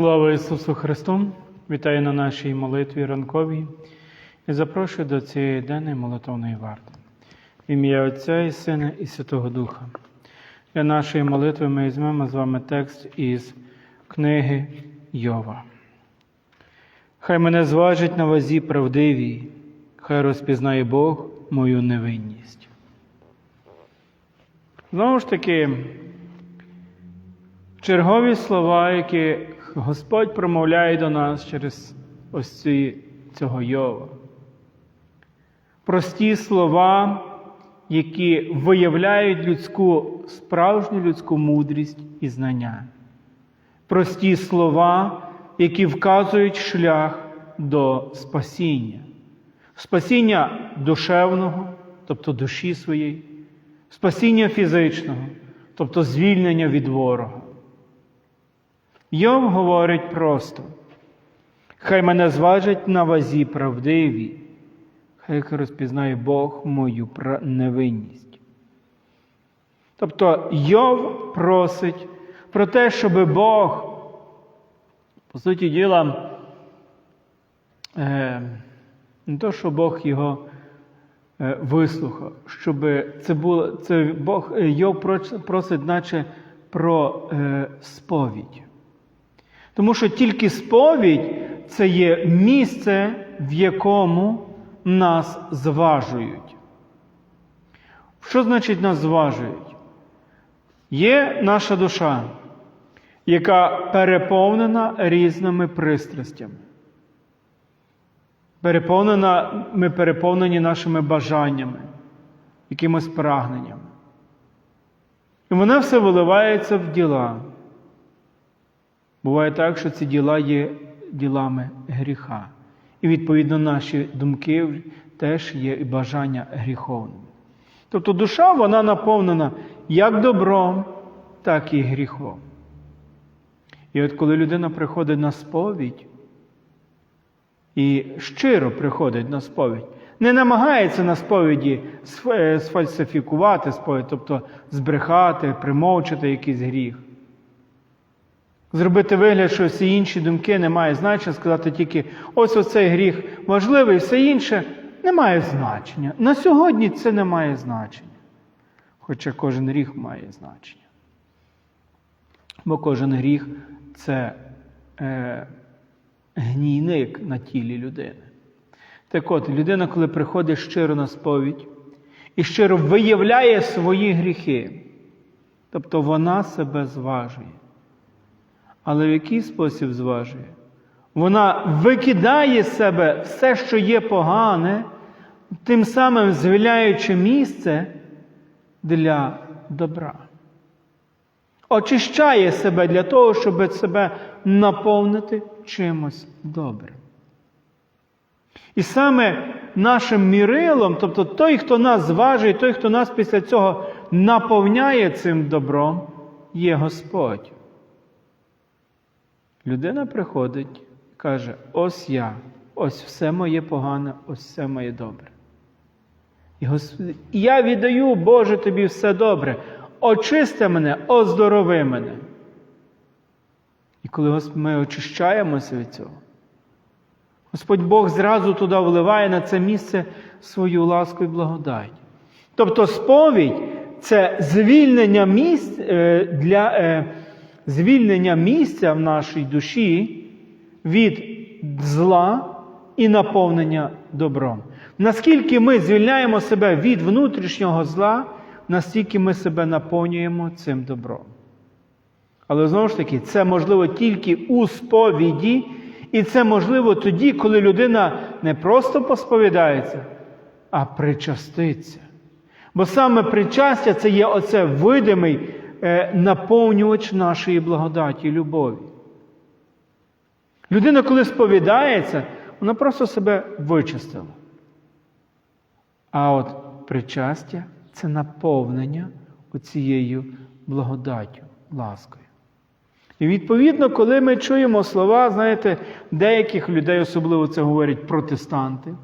Слава Ісусу Христу! Вітаю на нашій молитві ранковій і запрошую до цієї денної молитовної варти. В ім'я Отця і Сина і Святого Духа. Для нашої молитви ми візьмемо з вами текст із книги Йова. Хай мене зважить на вазі правдивій, хай розпізнає Бог мою невинність. Знову ж таки, чергові слова, які Господь промовляє до нас через ось ці, цього Йова. Прості слова, які виявляють людську, справжню людську мудрість і знання. Прості слова, які вказують шлях до спасіння. Спасіння душевного, тобто душі своєї, спасіння фізичного, тобто звільнення від ворога. Йов говорить просто, хай мене зважить на вазі правдиві, хай розпізнає Бог мою невинність. Тобто Йов просить про те, щоб Бог, по суті діла, е, не то, що Бог його е, вислухав, щоб це було, це Бог Йов просить, наче про е, сповідь. Тому що тільки сповідь це є місце, в якому нас зважують. Що значить нас зважують? Є наша душа, яка переповнена різними пристрастями. Переповнена, Ми переповнені нашими бажаннями, якимось прагненнями. І вона все виливається в діла. Буває так, що ці діла є ділами гріха. І, відповідно, наші думки теж є і бажання гріховними. Тобто душа вона наповнена як добром, так і гріхом. І от коли людина приходить на сповідь і щиро приходить на сповідь, не намагається на сповіді сфальсифікувати сповідь, тобто збрехати, примовчати якийсь гріх. Зробити вигляд, що всі інші думки не мають значення, сказати тільки ось оцей гріх важливий, все інше не має значення. На сьогодні це не має значення. Хоча кожен гріх має значення. Бо кожен гріх це е, гнійник на тілі людини. Так от, людина, коли приходить щиро на сповідь і щиро виявляє свої гріхи, тобто вона себе зважує. Але в який спосіб зважує? Вона викидає з себе все, що є погане, тим самим звільняючи місце для добра. Очищає себе для того, щоб себе наповнити чимось добрим. І саме нашим мірилом, тобто той, хто нас зважує, той, хто нас після цього наповняє цим добром, є Господь. Людина приходить каже: ось я, ось все моє погане, ось все моє добре. І Господь, я віддаю, Боже, тобі все добре. Очисти мене, оздорови мене. І коли ми очищаємося від цього, Господь Бог зразу туди вливає на це місце свою ласку і благодать. Тобто сповідь це звільнення місць для звільнення місця в нашій душі від зла і наповнення добром. Наскільки ми звільняємо себе від внутрішнього зла, настільки ми себе наповнюємо цим добром. Але знову ж таки, це можливо тільки у сповіді, і це можливо тоді, коли людина не просто посповідається, а причаститься. Бо саме причастя це є оце видимий наповнювач нашої благодаті любові. Людина, коли сповідається, вона просто себе вичистила. А от причастя це наповнення оцією благодаттю, ласкою. І відповідно, коли ми чуємо слова, знаєте, деяких людей, особливо це говорять протестанти,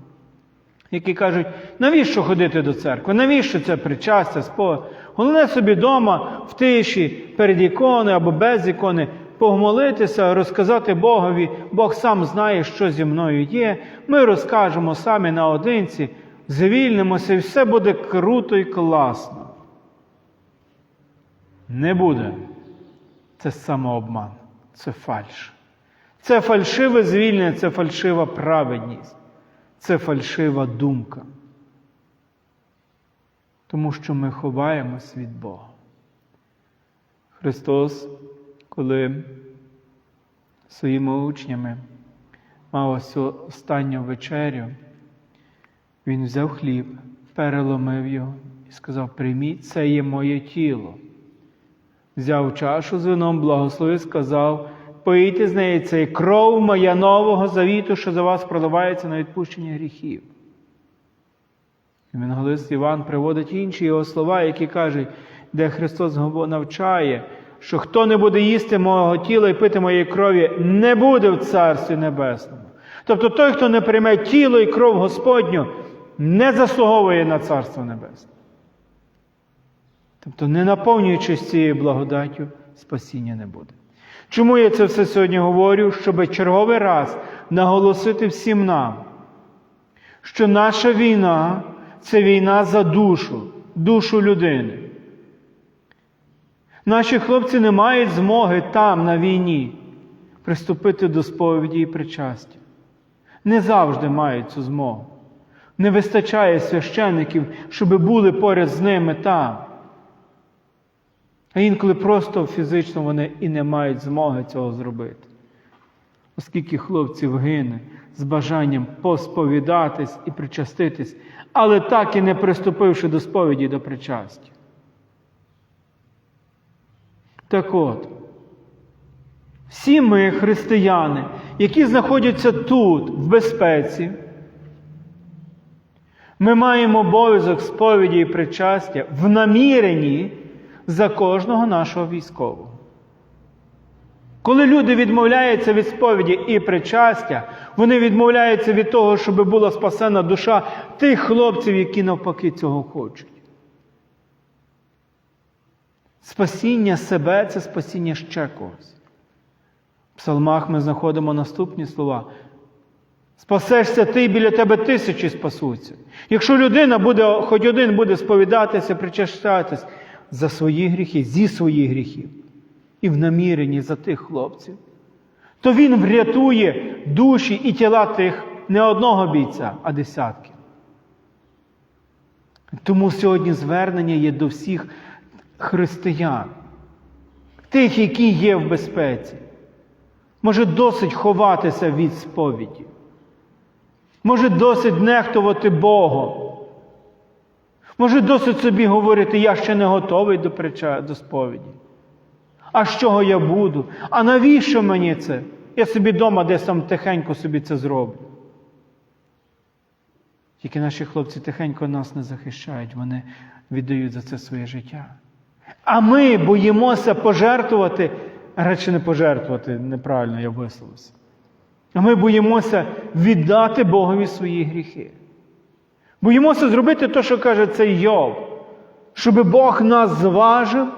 які кажуть, навіщо ходити до церкви? Навіщо це причастя, сповідь? Головне собі вдома, в тиші, перед іконою або без ікони, помолитися, розказати Богові, Бог сам знає, що зі мною є. Ми розкажемо самі наодинці, звільнимося, і все буде круто і класно. Не буде. Це самообман, це фальш. Це фальшиве звільнення, це фальшива праведність, це фальшива думка. Тому що ми ховаємось від Бога. Христос, коли своїми учнями мав ось останню вечерю, Він взяв хліб, переломив його і сказав: Прийміть, це є моє тіло. Взяв чашу з вином, благословив, сказав, пийте з неї цей кров моя нового завіту, що за вас проливається на відпущення гріхів. Євангелист Іван приводить інші його слова, які кажуть, де Христос навчає, що хто не буде їсти мого тіла і пити моєї крові, не буде в Царстві Небесному. Тобто той, хто не прийме тіло і кров Господню, не заслуговує на Царство Небесне. Тобто, не наповнюючись цією благодаттю, спасіння не буде. Чому я це все сьогодні говорю? Щоб черговий раз наголосити всім нам, що наша війна це війна за душу, душу людини. Наші хлопці не мають змоги там, на війні, приступити до сповіді і причастя. Не завжди мають цю змогу. Не вистачає священників, щоб були поряд з ними там. А інколи просто фізично вони і не мають змоги цього зробити. Оскільки хлопців гине з бажанням посповідатись і причаститись, але так і не приступивши до сповіді до причастя. Так от, всі ми, християни, які знаходяться тут, в безпеці, ми маємо обов'язок сповіді і причастя в наміренні за кожного нашого військового. Коли люди відмовляються від сповіді і причастя, вони відмовляються від того, щоб була спасена душа тих хлопців, які навпаки цього хочуть. Спасіння себе це спасіння ще когось. В псалмах ми знаходимо наступні слова. Спасешся ти біля тебе тисячі спасуться. Якщо людина буде, хоч один буде сповідатися, причащатись за свої гріхи, зі своїх гріхів і в наміренні за тих хлопців, то він врятує душі і тіла тих не одного бійця, а десятків. Тому сьогодні звернення є до всіх християн, тих, які є в безпеці. Може досить ховатися від сповіді. Може досить нехтувати Богом. Може досить собі говорити, я ще не готовий до до сповіді. А з чого я буду? А навіщо мені це? Я собі вдома десь там тихенько собі це зроблю. Тільки наші хлопці тихенько нас не захищають, вони віддають за це своє життя. А ми боїмося пожертвувати, радше не пожертвувати, неправильно я висловився. А ми боїмося віддати Богові свої гріхи. Боїмося зробити те, що каже цей Йов, щоб Бог нас зважив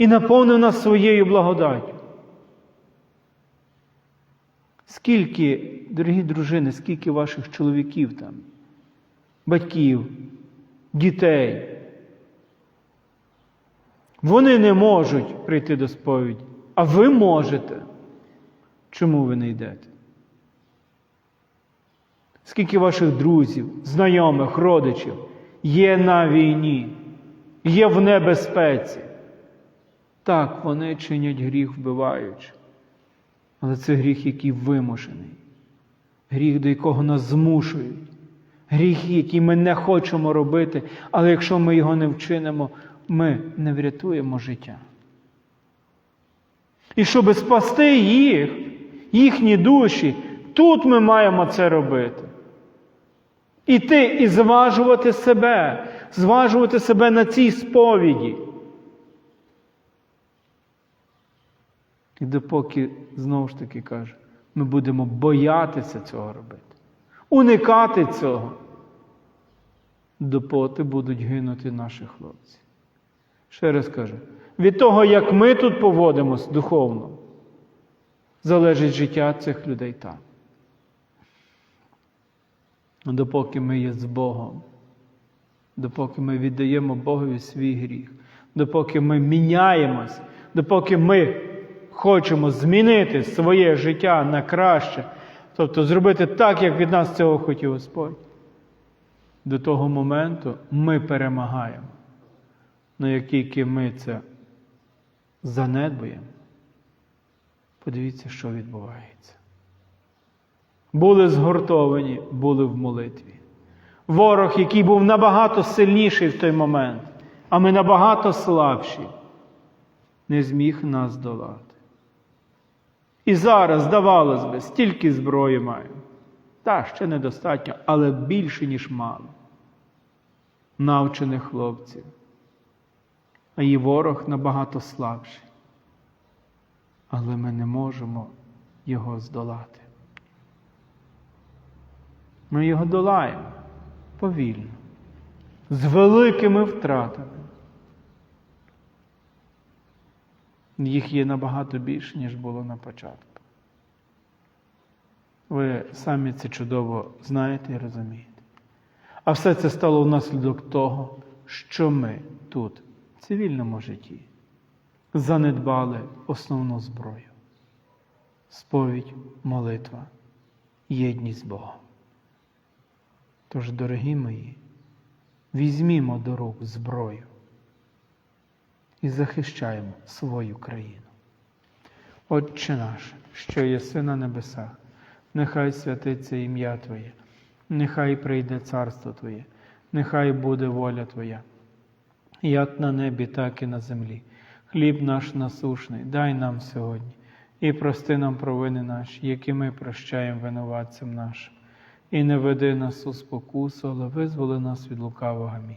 і наповнив нас своєю благодаттю. Скільки, дорогі дружини, скільки ваших чоловіків там, батьків, дітей, вони не можуть прийти до сповіді, а ви можете. Чому ви не йдете? Скільки ваших друзів, знайомих, родичів є на війні, є в небезпеці? Так, вони чинять гріх, вбиваючи. Але це гріх, який вимушений, гріх, до якого нас змушують, гріх, який ми не хочемо робити, але якщо ми його не вчинимо, ми не врятуємо життя. І щоб спасти їх, їхні душі, тут ми маємо це робити. Іти і зважувати себе, зважувати себе на цій сповіді. І допоки, знову ж таки каже, ми будемо боятися цього робити, уникати цього, допоки будуть гинути наші хлопці. Ще раз кажу, від того, як ми тут поводимось духовно, залежить життя цих людей там. Допоки ми є з Богом, допоки ми віддаємо Богові свій гріх, допоки ми міняємось, допоки ми хочемо змінити своє життя на краще, тобто зробити так, як від нас цього хотів Господь. До того моменту ми перемагаємо. Але як ми це занедбуємо, подивіться, що відбувається. Були згуртовані, були в молитві. Ворог, який був набагато сильніший в той момент, а ми набагато слабші, не зміг нас долати. І зараз, здавалось би, стільки зброї маємо. Та, ще недостатньо, але більше, ніж мало. Навчених хлопців. А її ворог набагато слабший. Але ми не можемо його здолати. Ми його долаємо повільно, з великими втратами. Їх є набагато більше, ніж було на початку. Ви самі це чудово знаєте і розумієте. А все це стало внаслідок того, що ми тут, в цивільному житті, занедбали основну зброю сповідь, молитва, єдність з Богом. Тож, дорогі мої, візьмімо до рук зброю і захищаємо свою країну. Отче наш, що єси на небесах, нехай святиться ім'я Твоє, нехай прийде царство Твоє, нехай буде воля Твоя, як на небі, так і на землі. Хліб наш насушний, дай нам сьогодні, і прости нам провини наші, які ми прощаємо винуватцям нашим. І не веди нас у спокусу, але визволи нас від лукавого. Амінь.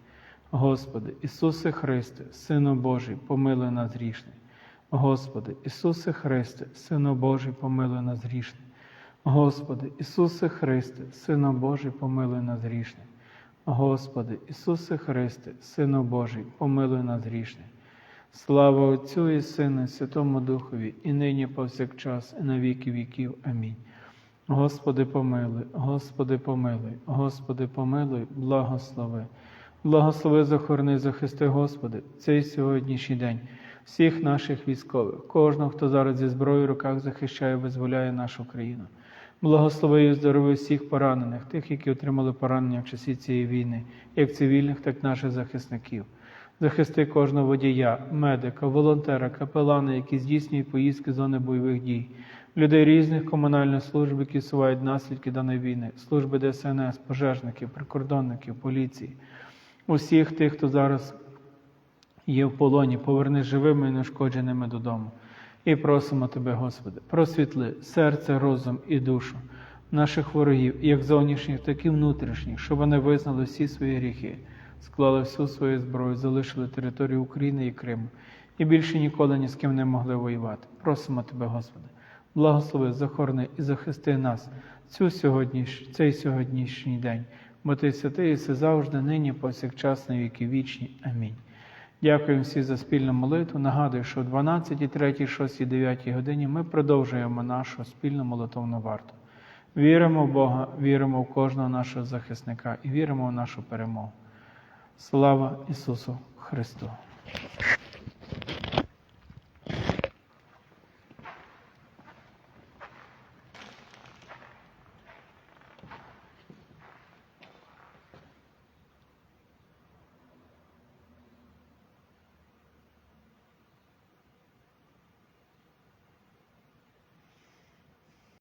Господи, Ісусе Христе, Сину Божий, помилуй нас грішних. Господи, Ісусе Христе, Сину Божий, помилуй нас грішних. Господи, Ісусе Христе, Сину Божий, помилуй нас грішних. Господи, Ісусе Христе, Сину Божий, помилуй нас грішних. Слава Отцю і Сину, Святому Духові, і нині повсякчас, і на віки віків. Амінь. Господи, помилуй, Господи, помилуй, Господи, помилуй, благослови. Благослови, захорони, захисти, Господи, цей сьогоднішній день, всіх наших військових, кожного, хто зараз зі зброєю в руках захищає, визволяє нашу країну. Благослови і здорови всіх поранених, тих, які отримали поранення в часі цієї війни, як цивільних, так і наших захисників. Захисти кожного водія, медика, волонтера, капелана, які здійснюють поїздки з зони бойових дій, людей різних комунальних служб, які сувають наслідки даної війни, служби ДСНС, пожежників, прикордонників, поліції, усіх тих, хто зараз є в полоні, поверни живими і нешкодженими додому. І просимо Тебе, Господи, просвітли серце, розум і душу наших ворогів, як зовнішніх, так і внутрішніх, щоб вони визнали всі свої гріхи, склали всю свою зброю, залишили територію України і Криму і більше ніколи ні з ким не могли воювати. Просимо Тебе, Господи, благослови, захорони і захисти нас цю сьогодніш... цей сьогоднішній день, бо Ти святий і все завжди, нині, повсякчас, на віки вічні. Амінь. Дякуємо всі за спільну молитву. Нагадую, що о 12, 3, 6, 9 годині ми продовжуємо нашу спільну молитовну варту. Віримо в Бога, віримо в кожного нашого захисника і віримо в нашу перемогу. Слава Ісусу Христу!